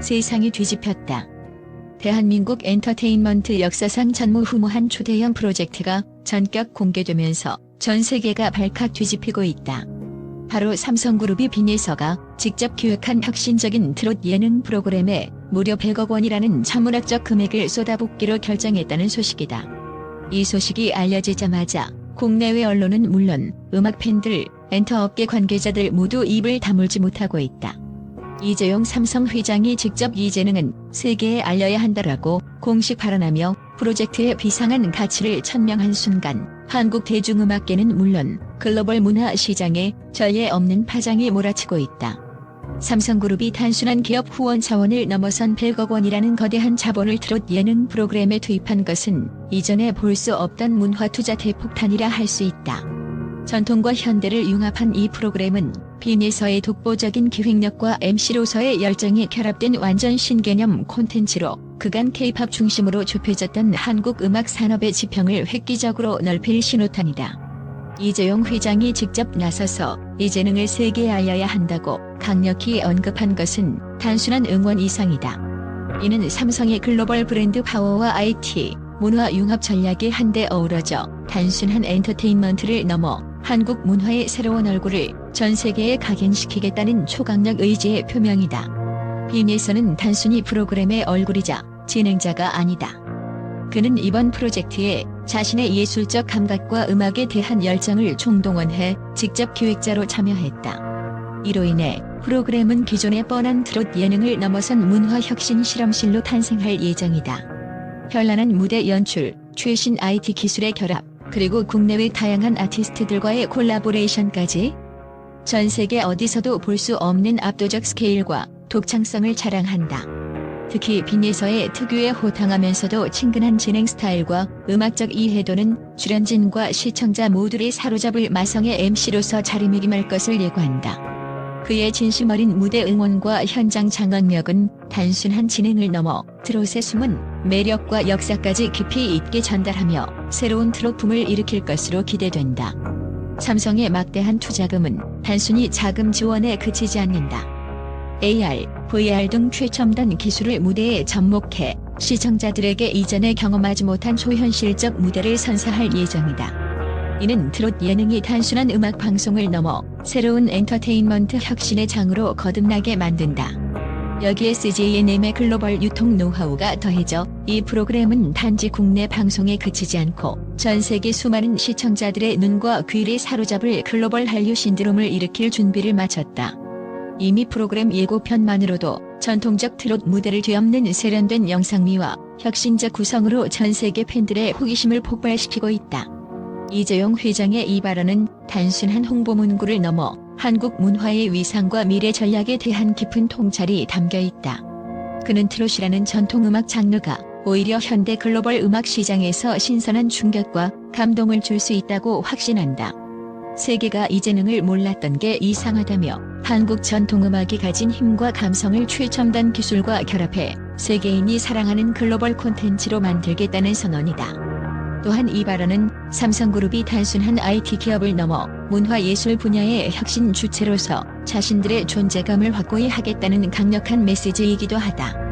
세상이 뒤집혔다. 대한민국 엔터테인먼트 역사상 전무후무한 초대형 프로젝트가 전격 공개되면서 전 세계가 발칵 뒤집히고 있다. 바로 삼성그룹이 빈예서가 직접 기획한 혁신적인 트롯 예능 프로그램에 무려 100억 원이라는 천문학적 금액을 쏟아붓기로 결정했다는 소식이다. 이 소식이 알려지자마자 국내외 언론은 물론 음악 팬들, 엔터업계 관계자들 모두 입을 다물지 못하고 있다. 이재용 삼성 회장이 직접 이 재능은 세계에 알려야 한다라고 공식 발언하며 프로젝트의 비상한 가치를 천명한 순간 한국 대중음악계는 물론 글로벌 문화 시장에 전례 없는 파장이 몰아치고 있다. 삼성그룹이 단순한 기업 후원 차원을 넘어선 100억 원이라는 거대한 자본을 트롯 예능 프로그램에 투입한 것은 이전에 볼 수 없던 문화 투자 대폭탄이라 할 수 있다. 전통과 현대를 융합한 이 프로그램은 빈에서의 독보적인 기획력과 MC로서의 열정이 결합된 완전 신개념 콘텐츠로 그간 K-팝 중심으로 좁혀졌던 한국 음악 산업의 지평을 획기적으로 넓힐 신호탄이다. 이재용 회장이 직접 나서서 이 재능을 세계에 알려야 한다고 강력히 언급한 것은 단순한 응원 이상이다. 이는 삼성의 글로벌 브랜드 파워와 IT, 문화 융합 전략이 한데 어우러져 단순한 엔터테인먼트를 넘어 한국 문화의 새로운 얼굴을 전 세계에 각인시키겠다는 초강력 의지의 표명이다. 빈에서는 단순히 프로그램의 얼굴이자 진행자가 아니다. 그는 이번 프로젝트에 자신의 예술적 감각과 음악에 대한 열정을 총동원해 직접 기획자로 참여했다. 이로 인해 프로그램은 기존의 뻔한 트롯 예능을 넘어선 문화 혁신 실험실로 탄생할 예정이다. 현란한 무대 연출, 최신 IT 기술의 결합, 그리고 국내외 다양한 아티스트들과의 콜라보레이션까지 전 세계 어디서도 볼 수 없는 압도적 스케일과 독창성을 자랑한다. 특히 빈예서의 특유의 호탕하면서도 친근한 진행 스타일과 음악적 이해도는 출연진과 시청자 모두를 사로잡을 마성의 MC로서 자리매김할 것을 예고한다. 그의 진심 어린 무대 응원과 현장 장악력은 단순한 진행을 넘어 트롯의 숨은 매력과 역사까지 깊이 있게 전달하며 새로운 트롯붐을 일으킬 것으로 기대된다. 삼성의 막대한 투자금은 단순히 자금 지원에 그치지 않는다. AR, VR 등 최첨단 기술을 무대에 접목해 시청자들에게 이전에 경험하지 못한 초현실적 무대를 선사할 예정이다. 이는 트롯 예능이 단순한 음악 방송을 넘어 새로운 엔터테인먼트 혁신의 장으로 거듭나게 만든다. 여기에 CJNM의 글로벌 유통 노하우가 더해져 이 프로그램은 단지 국내 방송에 그치지 않고 전 세계 수많은 시청자들의 눈과 귀를 사로잡을 글로벌 한류 신드롬을 일으킬 준비를 마쳤다. 이미 프로그램 예고편만으로도 전통적 트롯 무대를 뒤엎는 세련된 영상미와 혁신적 구성으로 전 세계 팬들의 호기심을 폭발시키고 있다. 이재용 회장의 이 발언은 단순한 홍보 문구를 넘어 한국 문화의 위상과 미래 전략에 대한 깊은 통찰이 담겨 있다. 그는 트롯이라는 전통음악 장르가 오히려 현대 글로벌 음악 시장에서 신선한 충격과 감동을 줄 수 있다고 확신한다. 세계가 이 재능을 몰랐던 게 이상하다며 한국 전통음악이 가진 힘과 감성을 최첨단 기술과 결합해 세계인이 사랑하는 글로벌 콘텐츠로 만들겠다는 선언이다. 또한 이 발언은 삼성그룹이 단순한 IT 기업을 넘어 문화예술 분야의 혁신 주체로서 자신들의 존재감을 확고히 하겠다는 강력한 메시지이기도 하다.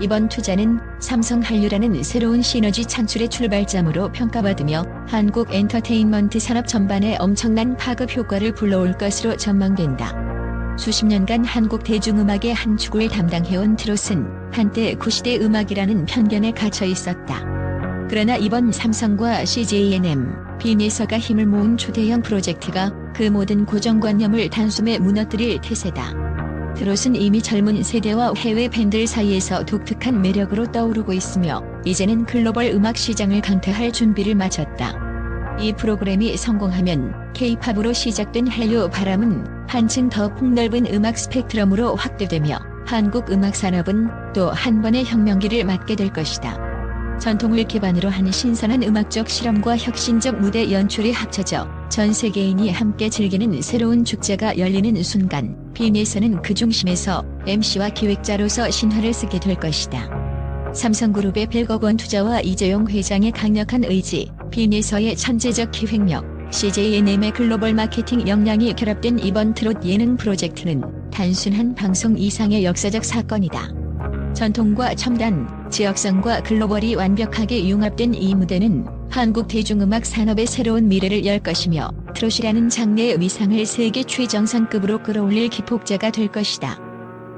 이번 투자는 삼성 한류라는 새로운 시너지 창출의 출발점으로 평가받으며 한국 엔터테인먼트 산업 전반에 엄청난 파급 효과를 불러올 것으로 전망된다. 수십 년간 한국 대중음악의 한 축을 담당해온 트롯은 한때 구시대 음악이라는 편견에 갇혀 있었다. 그러나 이번 삼성과 CJNM, 빈에서가 힘을 모은 초대형 프로젝트가 그 모든 고정관념을 단숨에 무너뜨릴 태세다. 트롯은 이미 젊은 세대와 해외 팬들 사이에서 독특한 매력으로 떠오르고 있으며 이제는 글로벌 음악 시장을 강타할 준비를 마쳤다. 이 프로그램이 성공하면 K-팝으로 시작된 한류 바람은 한층 더 폭넓은 음악 스펙트럼으로 확대되며 한국 음악 산업은 또 한 번의 혁명기를 맞게 될 것이다. 전통을 기반으로 한 신선한 음악적 실험과 혁신적 무대 연출이 합쳐져 전 세계인이 함께 즐기는 새로운 축제가 열리는 순간 빈에서는 그 중심에서 MC와 기획자로서 신화를 쓰게 될 것이다. 삼성그룹의 100억 원 투자와 이재용 회장의 강력한 의지, 빈에서의 천재적 기획력, CJNM의 글로벌 마케팅 역량이 결합된 이번 트롯 예능 프로젝트는 단순한 방송 이상의 역사적 사건이다. 전통과 첨단, 지역성과 글로벌이 완벽하게 융합된 이 무대는 한국 대중음악 산업의 새로운 미래를 열 것이며 트롯이라는 장르의 위상을 세계 최정상급으로 끌어올릴 기폭제가 될 것이다.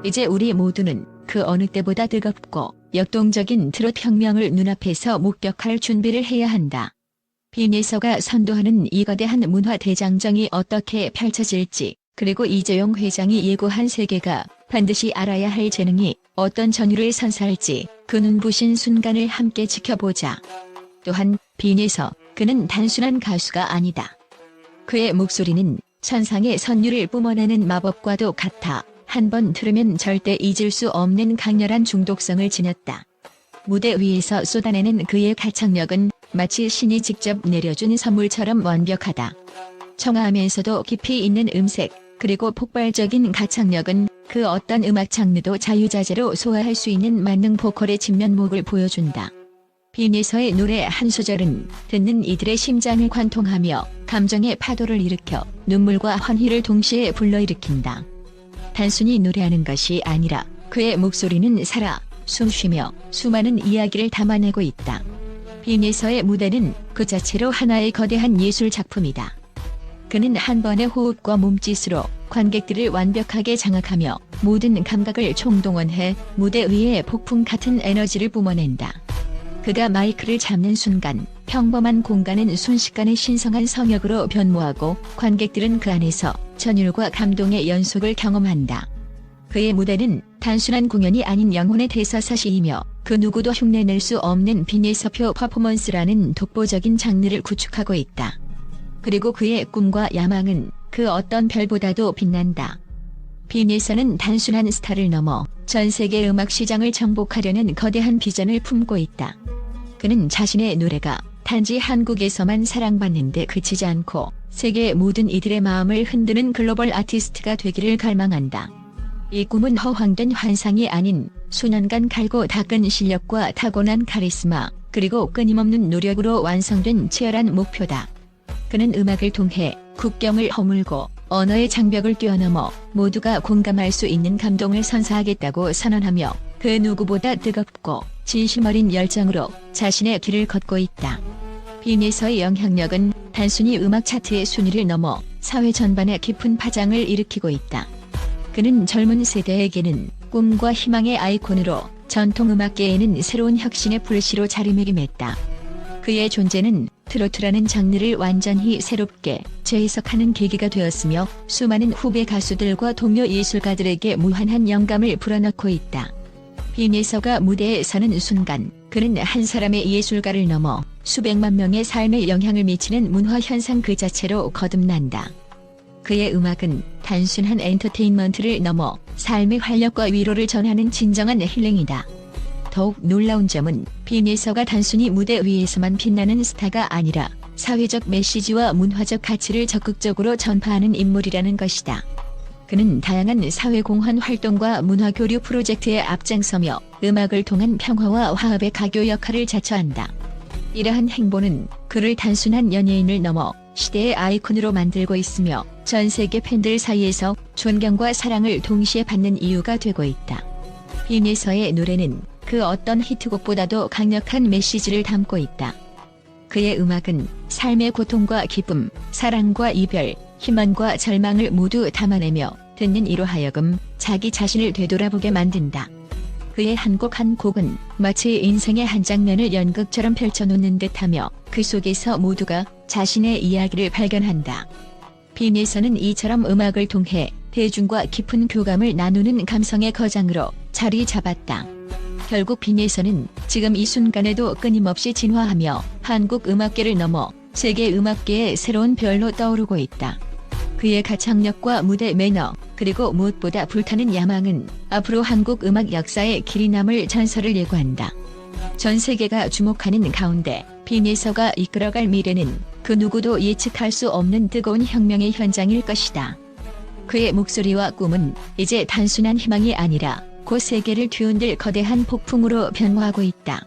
이제 우리 모두는 그 어느 때보다 뜨겁고 역동적인 트롯 혁명을 눈앞에서 목격할 준비를 해야 한다. 빈예서가 선도하는 이 거대한 문화 대장정이 어떻게 펼쳐질지 그리고 이재용 회장이 예고한 세계가 반드시 알아야 할 재능이 어떤 전율을 선사할지 그 눈부신 순간을 함께 지켜보자. 또한 빈예서 그는 단순한 가수가 아니다. 그의 목소리는 천상의 선율을 뿜어내는 마법과도 같아 한 번 들으면 절대 잊을 수 없는 강렬한 중독성을 지녔다. 무대 위에서 쏟아내는 그의 가창력은 마치 신이 직접 내려준 선물처럼 완벽하다. 청아하면서도 깊이 있는 음색, 그리고 폭발적인 가창력은 그 어떤 음악 장르도 자유자재로 소화할 수 있는 만능 보컬의 진면목을 보여준다. 빈에서의 노래 한 소절은 듣는 이들의 심장을 관통하며 감정의 파도를 일으켜 눈물과 환희를 동시에 불러일으킨다. 단순히 노래하는 것이 아니라 그의 목소리는 살아 숨쉬며 수많은 이야기를 담아내고 있다. 빈에서의 무대는 그 자체로 하나의 거대한 예술 작품이다. 그는 한 번의 호흡과 몸짓으로 관객들을 완벽하게 장악하며 모든 감각을 총동원해 무대 위에 폭풍 같은 에너지를 뿜어낸다. 그가 마이크를 잡는 순간 평범한 공간은 순식간에 신성한 성역으로 변모하고 관객들은 그 안에서 전율과 감동의 연속을 경험한다. 그의 무대는 단순한 공연이 아닌 영혼의 대사사시이며 그 누구도 흉내낼 수 없는 비닐서표 퍼포먼스라는 독보적인 장르를 구축하고 있다. 그리고 그의 꿈과 야망은 그 어떤 별보다도 빛난다. 빈에서는 단순한 스타를 넘어 전 세계 음악 시장을 정복하려는 거대한 비전을 품고 있다. 그는 자신의 노래가 단지 한국에서만 사랑받는 데 그치지 않고 세계 모든 이들의 마음을 흔드는 글로벌 아티스트가 되기를 갈망한다. 이 꿈은 허황된 환상이 아닌 수년간 갈고 닦은 실력과 타고난 카리스마 그리고 끊임없는 노력으로 완성된 치열한 목표다. 그는 음악을 통해 국경을 허물고 언어의 장벽을 뛰어넘어 모두가 공감할 수 있는 감동을 선사하겠다고 선언하며 그 누구보다 뜨겁고 진심 어린 열정으로 자신의 길을 걷고 있다. 빈에서의 영향력은 단순히 음악 차트의 순위를 넘어 사회 전반에 깊은 파장을 일으키고 있다. 그는 젊은 세대에게는 꿈과 희망의 아이콘으로 전통 음악계에는 새로운 혁신의 불씨로 자리매김했다. 그의 존재는 트로트라는 장르를 완전히 새롭게 재해석하는 계기가 되었으며 수많은 후배 가수들과 동료 예술가들에게 무한한 영감을 불어넣고 있다. 빈에서가 무대에 서는 순간 그는 한 사람의 예술가를 넘어 수백만 명의 삶에 영향을 미치는 문화 현상 그 자체로 거듭난다. 그의 음악은 단순한 엔터테인먼트를 넘어 삶의 활력과 위로를 전하는 진정한 힐링이다. 더욱 놀라운 점은 빈에서가 단순히 무대 위에서만 빛나는 스타가 아니라 사회적 메시지와 문화적 가치를 적극적으로 전파하는 인물이라는 것이다. 그는 다양한 사회공헌 활동과 문화교류 프로젝트에 앞장서며 음악을 통한 평화와 화합의 가교 역할을 자처한다. 이러한 행보는 그를 단순한 연예인을 넘어 시대의 아이콘으로 만들고 있으며 전 세계 팬들 사이에서 존경과 사랑을 동시에 받는 이유가 되고 있다. 빈에서의 노래는 그 어떤 히트곡보다도 강력한 메시지를 담고 있다. 그의 음악은 삶의 고통과 기쁨, 사랑과 이별, 희망과 절망을 모두 담아내며 듣는 이로 하여금 자기 자신을 되돌아보게 만든다. 그의 한 곡 한 곡은 마치 인생의 한 장면을 연극처럼 펼쳐놓는 듯하며 그 속에서 모두가 자신의 이야기를 발견한다. 빈에서는 이처럼 음악을 통해 대중과 깊은 교감을 나누는 감성의 거장으로 자리 잡았다. 결국 빈에서는 지금 이 순간에도 끊임없이 진화하며 한국 음악계를 넘어 세계 음악계의 새로운 별로 떠오르고 있다. 그의 가창력과 무대 매너, 그리고 무엇보다 불타는 야망은 앞으로 한국 음악 역사에 길이 남을 전설을 예고한다. 전 세계가 주목하는 가운데 빈에서가 이끌어갈 미래는 그 누구도 예측할 수 없는 뜨거운 혁명의 현장일 것이다. 그의 목소리와 꿈은 이제 단순한 희망이 아니라 곧 세계를 뒤흔들 거대한 폭풍으로 변화하고 있다.